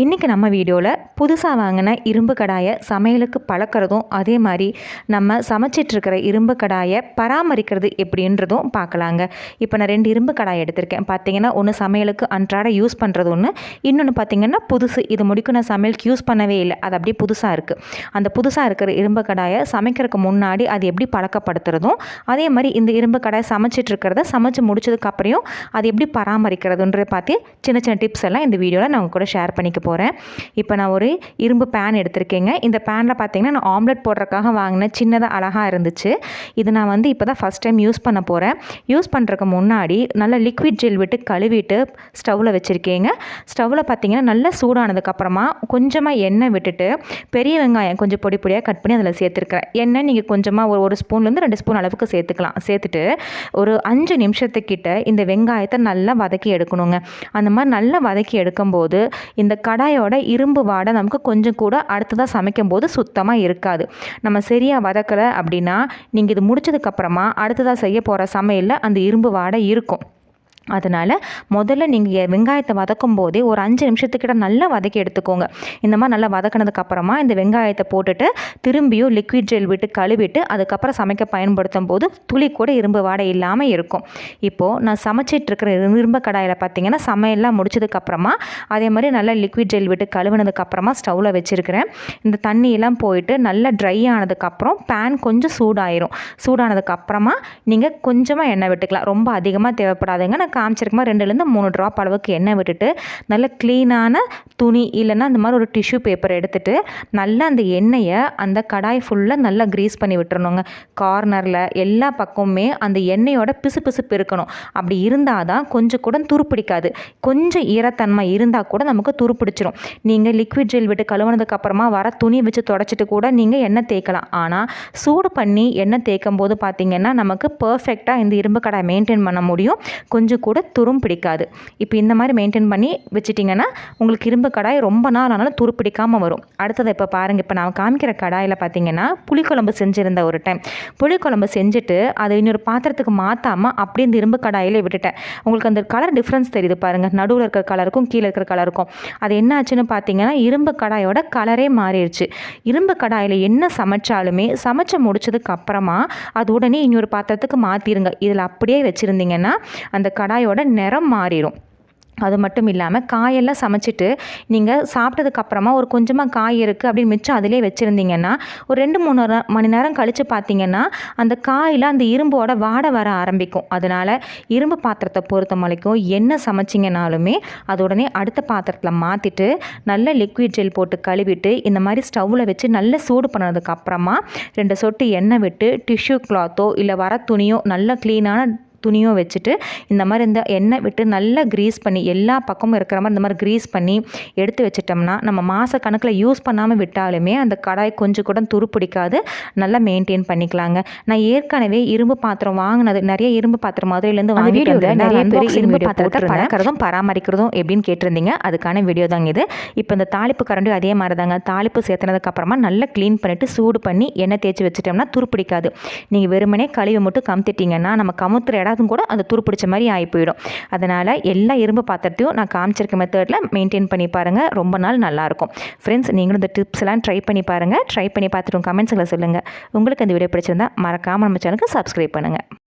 இன்றைக்கி நம்ம வீடியோவில் புதுசாக வாங்கின இரும்பு கடாயை சமையலுக்கு பழக்கிறதும் அதே மாதிரி நம்ம சமைச்சிட்ருக்கிற இரும்பு கடாயை பராமரிக்கிறது எப்படின்றதும் பார்க்கலாங்க. இப்போ நான் ரெண்டு இரும்பு கடாய் எடுத்திருக்கேன். பார்த்தீங்கன்னா ஒன்று சமையலுக்கு அன்றாட யூஸ் பண்ணுறது ஒன்று இன்னொன்று பார்த்தீங்கன்னா புதுசு. இது முடிக்கும் நான் சமையலுக்கு யூஸ் பண்ணவே இல்லை. அது அப்படியே புதுசாக இருக்குது அந்த புதுசாக இருக்கிற இரும்பு கடாயை சமைக்கிறதுக்கு முன்னாடி அது எப்படி பழக்கப்படுத்துறதும் அதே மாதிரி இந்த இரும்பு கடாயை சமைச்சிட்ருக்கிறத சமைச்சு முடிச்சதுக்கப்புறம் அது எப்படி பராமரிக்கிறதுன்றதை பார்த்து சின்ன சின்ன டிப்ஸ் எல்லாம் இந்த வீடியோவில் நான் உங்க கூட ஷேர் பண்ணிக்க போகிறேன் இப்போ நான் ஒரு இரும்பு பேன் எடுத்திருக்கேங்க. இந்த பேனில் பார்த்தீங்கன்னா நான் ஆம்லெட் போடுறதுக்காக வாங்கின சின்னதாக அழகாக இருந்துச்சு. இது நான் வந்து இப்போ தான் ஃபஸ்ட் டைம் யூஸ் பண்ண போகிறேன் யூஸ் பண்ணுறதுக்கு முன்னாடி நல்லா லிக்விட் ஜெல் விட்டு கழுவிட்டு ஸ்டவ்வில் வச்சுருக்கேங்க. ஸ்டவ்வில் பார்த்தீங்கன்னா நல்லா சூடானதுக்கப்புறமா கொஞ்சமாக எண்ணெய் விட்டுட்டு பெரிய வெங்காயம் கொஞ்சம் பொடி பொடியாக கட் பண்ணி அதில் சேர்த்துருக்கிறேன். எண்ணெய் நீங்கள் கொஞ்சமாக ஒரு ஒரு ஸ்பூன்லேருந்து ரெண்டு ஸ்பூன் அளவுக்கு சேர்த்துக்கலாம். சேர்த்துட்டு ஒரு அஞ்சு நிமிஷத்துக்கிட்ட இந்த வெங்காயத்தை நல்லா வதக்கி எடுக்கணுங்க. அந்த மாதிரி நல்லா வதக்கி எடுக்கும்போது இந்த கடாயோட இரும்பு வாடை நமக்கு கொஞ்சம் கூட அடுத்ததாக சமைக்கும் போது சுத்தமாக இருக்காது. நம்ம சரியாக வதக்கலை அப்படின்னா நீங்கள் இது முடிச்சதுக்கப்புறமா அடுத்ததாக செய்ய போகிற சமையலில் அந்த இரும்பு வாடை இருக்கும். அதனால் முதல்ல நீங்கள் வெங்காயத்தை வதக்கும் போதே ஒரு அஞ்சு நிமிஷத்துக்கிட்ட நல்லா வதக்கி எடுத்துக்கோங்க. இந்த மாதிரி நல்லா வதக்கினதுக்கப்புறமா இந்த வெங்காயத்தை போட்டுட்டு திரும்பியும் லிக்விட் ஜெல் விட்டு கழுவிட்டு அதுக்கப்புறம் சமைக்க பயன்படுத்தும் போது துளி கூட இரும்பு வாடை இல்லாமல் இருக்கும். இப்போது நான் சமைச்சிட்டு இருக்கிற இரும்பு கடாயில் பார்த்தீங்கன்னா சமையல்லாம் முடிச்சதுக்கப்புறமா அதே மாதிரி நல்லா லிக்விட் ஜெல் விட்டு கழுவினதுக்கப்புறமா ஸ்டவ்வில் வச்சுருக்கிறேன். இந்த தண்ணியெல்லாம் போயிட்டு நல்லா ட்ரை ஆனதுக்கப்புறம் பேன் கொஞ்சம் சூடாயிரும். சூடானதுக்கப்புறமா நீங்கள் கொஞ்சமாக எண்ணெய் விட்டுக்கலாம். ரொம்ப அதிகமாக தேவைப்படாதுங்க. நான் காமிச்சிருக்குமா? ரெண்டுலேருந்து மூணு ட்ராப் அளவுக்கு எண்ணெய் விட்டுட்டு நல்ல க்ளீனான துணி இல்லைன்னா அந்த மாதிரி ஒரு டிஷ்யூ பேப்பர் எடுத்துகிட்டு நல்லா அந்த எண்ணெயை அந்த கடாய் ஃபுல்லாக நல்லா க்ரீஸ் பண்ணி விட்டுறணுங்க. கார்னரில் எல்லா பக்கமுமே அந்த எண்ணெயோட பிசு பிசுப்பு இருக்கணும் அப்படி இருந்தால் தான் கொஞ்சம் கூட துருப்பிடிக்காது. கொஞ்சம் ஈரத்தன்மை இருந்தால் கூட நமக்கு துருப்பிடிச்சிரும். நீங்கள் லிக்விட் ஜெல் விட்டு கழுவுனதுக்கப்புறமா வர துணி வச்சு தொடச்சிட்டு கூட நீங்கள் எண்ணெய் தேய்க்கலாம். ஆனால் சூடு பண்ணி எண்ணெய் தேய்க்கும் போது பார்த்திங்கன்னா நமக்கு பர்ஃபெக்டாக இந்த இரும்பு கடாய் மெயின்டைன் பண்ண முடியும். கொஞ்சம் கூட துரும் பிடிக்காது. இப்போ இந்த மாதிரி மெயின்டைன் பண்ணி வச்சிட்டிங்கன்னா உங்களுக்கு இரும்பு கடாய் ரொம்ப நாள் ஆனாலும் துரு பிடிக்காமல் வரும். அடுத்தது இப்போ பாருங்கள் இப்போ நான் காமிக்கிற கடாயில் பார்த்தீங்கன்னா புளிக்குழம்பு செஞ்சுருந்த ஒரு டைம் புளிக்குழம்பு செஞ்சுட்டு அதை இன்னொரு பாத்திரத்துக்கு மாற்றாமல் அப்படியே இந்த இரும்பு கடாயில் விட்டுட்டேன். உங்களுக்கு அந்த கலர் டிஃப்ரென்ஸ் தெரியுது பாருங்கள் நடுவில் இருக்கிற கலருக்கும் கீழே இருக்கிற கலருக்கும் அது என்ன ஆச்சுன்னு பார்த்தீங்கன்னா இரும்பு கடாயோட கலரே மாறிடுச்சு. இரும்பு கடாயில் என்ன சமைச்சாலுமே சமைச்சு முடிச்சதுக்கு அப்புறமா அது உடனே இன்னொரு பாத்திரத்துக்கு மாற்றிடுங்க இதில் அப்படியே வச்சுருந்தீங்கன்னா அந்த கடாய் காயோட நிறம் மாறிடும். அது மட்டும் இல்லாமல் காயெல்லாம் சமைச்சிட்டு நீங்கள் சாப்பிட்டதுக்கப்புறமா ஒரு கொஞ்சமாக காய் இருக்குது அப்படின்னு மிச்சம் அதிலே வச்சுருந்தீங்கன்னா ஒரு ரெண்டு மூணு மணி நேரம் கழித்து பார்த்தீங்கன்னா அந்த காயில் அந்த இரும்போட வாடை வர ஆரம்பிக்கும். அதனால் இரும்பு பாத்திரத்தை பொறுத்த வரைக்கும் என்ன சமைச்சிங்கனாலுமே அது உடனே அடுத்த பாத்திரத்தில் மாற்றிட்டு நல்ல லிக்விட் ஜெல் போட்டு கழுவிட்டு இந்த மாதிரி ஸ்டவ்வில் வச்சு நல்ல சூடு பண்ணதுக்கப்புறமா ரெண்டு சொட்டு எண்ணெய் விட்டு டிஷ்யூ கிளாத்தோ இல்லை வர துணியோ நல்ல க்ளீனான துணியும் வச்சுட்டு இந்த மாதிரி இந்த எண்ணெய் விட்டு நல்லா க்ரீஸ் பண்ணி எல்லா பக்கமும் இருக்கிற மாதிரி இந்த மாதிரி க்ரீஸ் பண்ணி எடுத்து வச்சிட்டோம்னா நம்ம மாத கணக்கில் யூஸ் பண்ணாமல் விட்டாலுமே அந்த கடாய் கொஞ்சம் கூட துரு பிடிக்காது நல்லா மெயின்டைன் பண்ணிக்கலாங்க. நான் ஏற்கனவே இரும்பு பாத்திரம் வாங்கினது நிறைய இரும்பு பாத்திரம் மதுரையிலேருந்து வாங்கிட்டு வந்தேன். நிறைய பேர் இரும்பு பாத்திரத்தை பழக்கிறதும் பராமரிக்கிறதும் எப்படின்னு கேட்டிருந்தீங்க. அதுக்கான வீடியோ தாங்க இது. இப்போ இந்த தாளிப்பு கரண்டியும் அதே மாதிரி தாங்க தாளிப்பு சேர்த்துனதுக்கப்புறமா நல்லா க்ளீன் பண்ணிவிட்டு சூடு பண்ணி எண்ணெய் தேய்ச்சி வச்சுட்டோம்னா துரு பிடிக்காது நீங்கள் வெறுமனே கழுவி மட்டும் கமுத்திட்டிங்கன்னா நம்ம கமுத்துற இடம் கூட அந்த துருப்பிடிச்ச மாதிரி ஆகி போயிடும். அதனால் எல்லா இரும்பு பாத்திரத்தையும் நான் காமிச்சிருக்க மெத்தடில் மெயின்டைன் பண்ணி பாருங்கள் ரொம்ப நாள் நல்லாயிருக்கும் ஃப்ரெண்ட்ஸ் நீங்களும் இந்த டிப்ஸ் எல்லாம் ட்ரை பண்ணி பாருங்கள் ட்ரை பண்ணி பார்த்துட்டு கமெண்ட்ஸில் சொல்லுங்கள் உங்களுக்கு அந்த வீடியோ பிடிச்சிருந்தா மறக்காமல் நம்ம சேனலுக்கு சப்ஸ்கிரைப் பண்ணுங்கள்